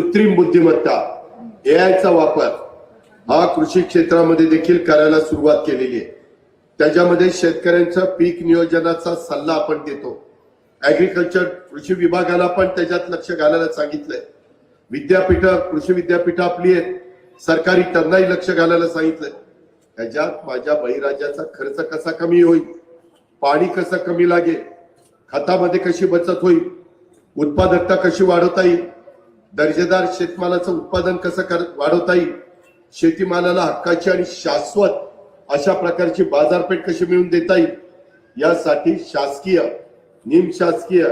कृत्रिम बुद्धिमत्ता एआयचा वापर हा कृषी क्षेत्रामध्ये देखील करायला सुरुवात केलेली आहे. त्याच्यामध्ये शेतकऱ्यांचा पीक नियोजनाचा सल्ला आपण देतो. ऍग्रिकल्चर कृषी विभागाला पण त्याच्यात लक्ष घालायला सांगितलंय. विद्यापीठ कृषी विद्यापीठ आपली आहेत. सरकारी त्यांनाही लक्ष घालायला सांगितलंय. त्याच्यात माझ्या बहिराज्याचा खर्च कसा कमी होईल? पाणी कसं कमी लागेल? खतामध्ये कशी बचत होईल? उत्पादकता कशी वाढवता येईल? दर्जेदार शेतमालाचं उत्पादन कसं कर वाढवता येईल? शेतीमालाला हक्काची आणि शाश्वत अशा प्रकारची बाजारपेठ कशी मिळवून देता येईल? यासाठी शासकीय निमशासकीय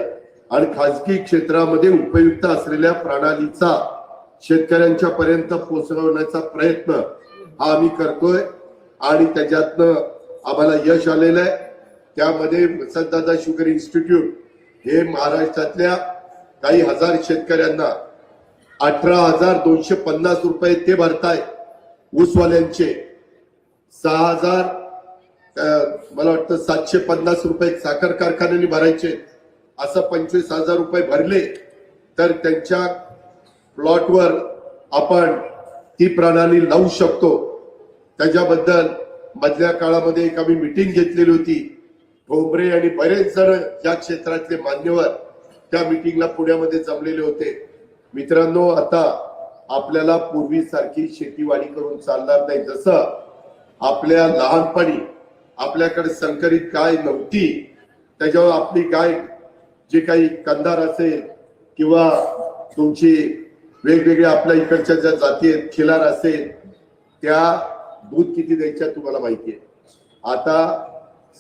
आणि खाजगी क्षेत्रामध्ये उपयुक्त असलेल्या प्रणालीचा शेतकऱ्यांच्या पर्यंत पोहोचवण्याचा प्रयत्न हा आम्ही करतोय आणि त्याच्यातनं आम्हाला यश आलेलं आहे. त्यामध्ये वसंतदादा शुगर इन्स्टिट्यूट हे महाराष्ट्रातल्या काही हजार शेतकऱ्यांना अठरा हजार दोनशे पन्नास रुपये ते भरताय ऊसवाल्यांचे. सहा हजार मला वाटतं सातशे पन्नास रुपये साखर कारखान्याने भरायचे. असं पंचवीस हजार रुपये भरले तर त्यांच्या प्लॉटवर आपण ती प्रणाली लावू शकतो. त्याच्याबद्दल मधल्या काळामध्ये एक आम्ही मिटिंग घेतलेली होती. ठोंबरे आणि बरेच जण या क्षेत्रातले मान्यवर त्या मिटिंगला पुण्यामध्ये जमलेले होते. मित्रांनो आता आपल्याला पूर्वीसारखी शेतीवाडी करून चालणार नाही. जसं आपल्या लहानपणी आपल्याकडे संकरित गाय नव्हती त्याच्यावर आपली गाय जे काही कंदार असेल किंवा तुमची वेगवेगळ्या आपल्या इकडच्या ज्या जाती आहेत खिलार असेल त्या दूध किती द्यायच्या तुम्हाला माहिती आहे? आता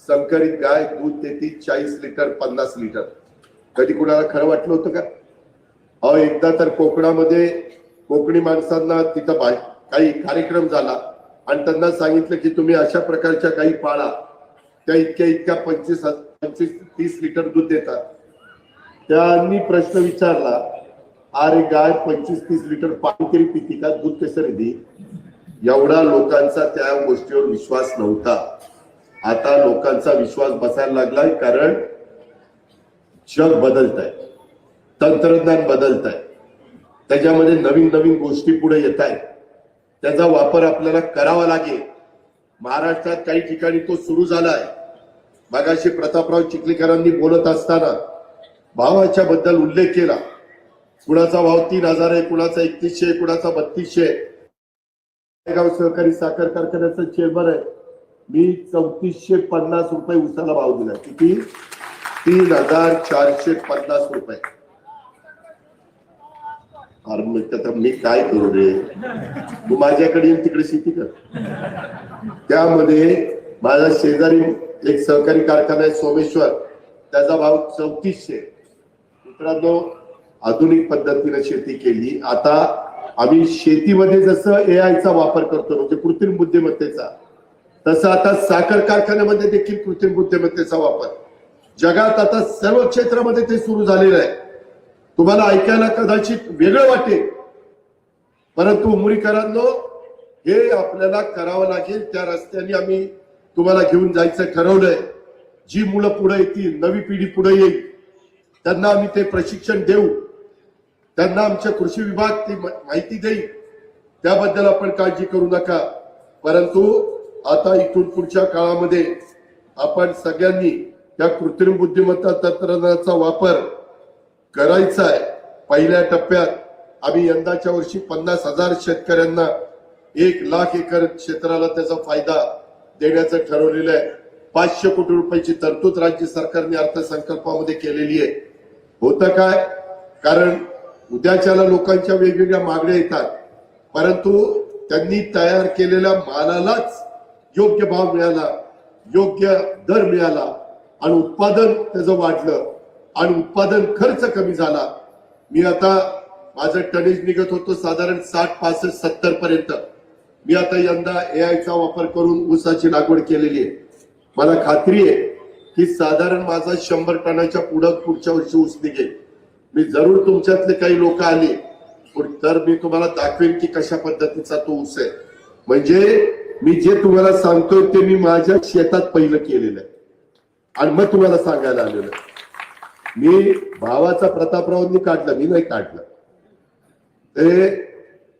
संकरित गाय दूध देते चाळीस लिटर पन्नास लिटर. कधी कुणाला खरं वाटलं होतं का? अहो एकदा तर कोकणामध्ये कोकणी माणसांना तिथं बाय काही कार्यक्रम झाला आणि त्यांना सांगितलं की तुम्ही अशा प्रकारच्या काही पाळा. त्या इतक्या इतक्या पंचवीस पंचवीस तीस लिटर दूध देतात. त्यांनी प्रश्न विचारला अरे गाय पंचवीस तीस लिटर पाणी तरी पिती का? दूध कसं रे एवढा लोकांचा त्या गोष्टीवर विश्वास नव्हता. आता लोकांचा विश्वास बसायला लागलाय कारण जग बदलत आहे तंत्रज्ञान बदलत आहे त्याच्यामध्ये नवीन नवीन गोष्टी पुढे येत आहेत त्याचा वापर आपल्याला करावा लागेल. महाराष्ट्रात काही ठिकाणी तो सुरू झालाय. मागाशी प्रतापराव चिखलीकरांनी बोलत असताना भावाच्या बद्दल उल्लेख केला. कुणाचा भाव तीन हजार आहे कुणाचा एकतीसशे कुणाचा बत्तीसशे गाव सहकारी साखर कारखान्याचं चेंबर आहे. मी चौतीसशे पन्नास रुपये उसाला भाव दिला किती? तीन हजार चारशे पन्नास रुपये. अरे मग आता मी काय करू रे? तू माझ्याकडे येऊन तिकडे शेती कर. त्यामध्ये माझा शेजारी एक सहकारी कारखाना आहे सोमेश्वर. त्याचा भाव चौतीसशे. मित्रांनो आधुनिक पद्धतीने शेती केली. आता आम्ही शेतीमध्ये जसं ए चा वापर करतो म्हणजे कृत्रिम बुद्धिमत्तेचा तसं आता साखर कारखान्यामध्ये देखील कृत्रिम बुद्धिमत्तेचा वापर. जगात आता सर्व क्षेत्रामध्ये ते सुरू झालेलं आहे. तुम्हाला ऐकायला कदाचित वेगळं वाटेल. परंतु उमरीकरांनो हे आपल्याला करावं लागेल. त्या रस्त्याने आम्ही तुम्हाला घेऊन जायचं ठरवलंय. जी मुलं पुढे येतील नवी पिढी पुढे येईल त्यांना आम्ही ते प्रशिक्षण देऊ. त्यांना आमच्या कृषी विभाग ती माहिती देईल. त्याबद्दल आपण काळजी करू नका. परंतु आता इथून पुढच्या काळामध्ये आपण सगळ्यांनी त्या कृत्रिम बुद्धिमत्ता तंत्रज्ञानाचा वापर करायचा आहे. पहिल्या टप्प्यात आम्ही यंदाच्या वर्षी पन्नास हजार शेतकऱ्यांना एक लाख एकर क्षेत्राला त्याचा फायदा देण्याचं ठरवलेलं आहे. पाचशे कोटी रुपयाची तरतूद राज्य सरकारने अर्थसंकल्पामध्ये केलेली आहे. होतं काय? कारण उद्याच्याला लोकांच्या वेगवेगळ्या मागण्या येतात. परंतु त्यांनी तयार केलेल्या मालालाच योग्य भाव मिळाला योग्य दर मिळाला आणि उत्पादन त्याचं वाढलं. आणि उत्पादन खर्च कमी झाला. मी आता माझं टनेज निघत होतो साधारण साठ पासष्ट सत्तर पर्यंत. मी आता यंदा एआयचा वापर करून ऊसाची लागवड केलेली आहे. मला खात्री आहे की साधारण माझा शंभर टनाच्या पुढं पुढच्या वर्षी ऊस निघेल. मी जरूर तुमच्यातले काही लोक आले पण तर मी तुम्हाला दाखवेन की कशा पद्धतीचा तो ऊस आहे. म्हणजे मी जे तुम्हाला सांगतोय ते मी माझ्या शेतात पहिलं केलेलं आहे. आणि मग तुम्हाला सांगायला आलेलं आहे. मी भावाचा प्रतापरावांनी काढला मी नाही काढलं. ते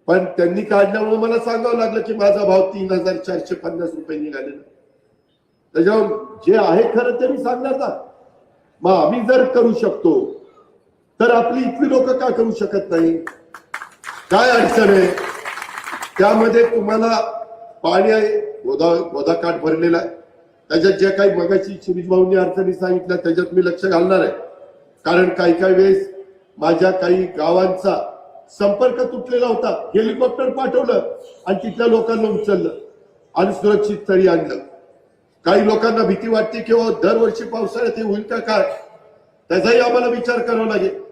पण त्यांनी काढल्यामुळे मला सांगावं लागलं की माझा भाव तीन हजार चारशे पन्नास रुपये निघालेला त्याच्यावर जे आहे खरं ते मी सांगणार ना. मग आम्ही जर करू शकतो तर आपली इथली लोक का करू शकत नाही? काय अडचण आहे? त्यामध्ये तुम्हाला पाणी आहे गोदा गोदाकाठ भरलेला आहे. त्याच्यात जे काही मगाशी शिरीष भाऊंनी अडचणी सांगितल्या त्याच्यात मी लक्ष घालणार आहे. कारण काही काही वेळेस माझ्या काही गावांचा संपर्क तुटलेला होता. हेलिकॉप्टर पाठवलं आणि तिथल्या लोकांना उचललं आणि सुरक्षित स्थळी आणलं. काही लोकांना भीती वाटते किंवा दरवर्षी पावसाळ्यात हे होईल का काय? त्याचाही आम्हाला विचार करावा लागेल.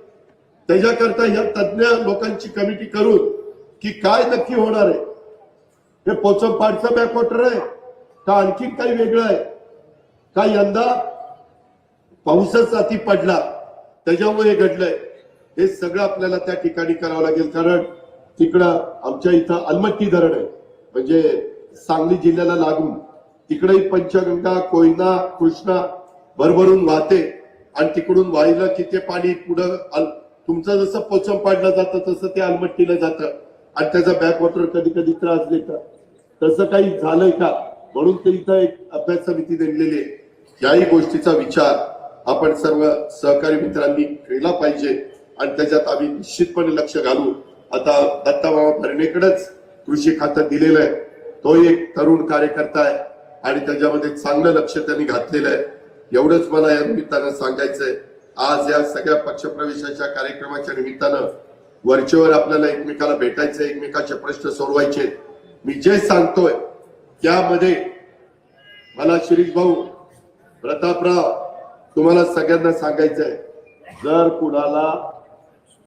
त्याच्याकरता या तज्ज्ञ लोकांची कमिटी करून की काय नक्की होणार आहे. हे पोचमपाडचं बॅकवॉटर आहे का आणखीन काही वेगळं आहे? का यंदा पाऊसच अति पडला? त्याच्यामुळे हे घडलंय. हे सगळं आपल्याला त्या ठिकाणी करावं लागेल. कारण तिकडं आमच्या इथं अलमट्टी धरण आहे. म्हणजे सांगली जिल्ह्याला लागून तिकडेही पंचगंगा कोयना कृष्णा भरभरून वाहते. आणि तिकडून वाहिलं की ते पाणी पुढं अल- तुमचं जसं पोचम पाडलं जातं तसं ते अलमट्टीला जातं. आणि त्याचा बॅकवॉटर कधी कधी त्रास देतं. तसं काही झालंय का? म्हणून ते इथं एक अभ्यास समिती नेमलेली आहे. याही गोष्टीचा विचार आपण सर्व सहकारी मित्रांनी केला पाहिजे आणि त्याच्यात आम्ही निश्चितपणे लक्ष घालू आता दत्ताबाबा भरणेकडेच कृषी खातं दिलेलं आहे. तो एक तरुण कार्यकर्ता आहे आणि त्याच्यामध्ये चांगलं लक्ष त्यांनी घातलेलं आहे. एवढंच मला या निमित्तानं सांगायचंय. आज या सगळ्या पक्षप्रवेशाच्या कार्यक्रमाच्या निमित्तानं वरचेवर आपल्याला एकमेकाला भेटायचं एकमेकाचे प्रश्न सोडवायचे. मी जे सांगतोय त्यामध्ये मला शिरीष भाऊ प्रतापराव तुम्हाला सगळ्यांना सांगायचं आहे जर कुणाला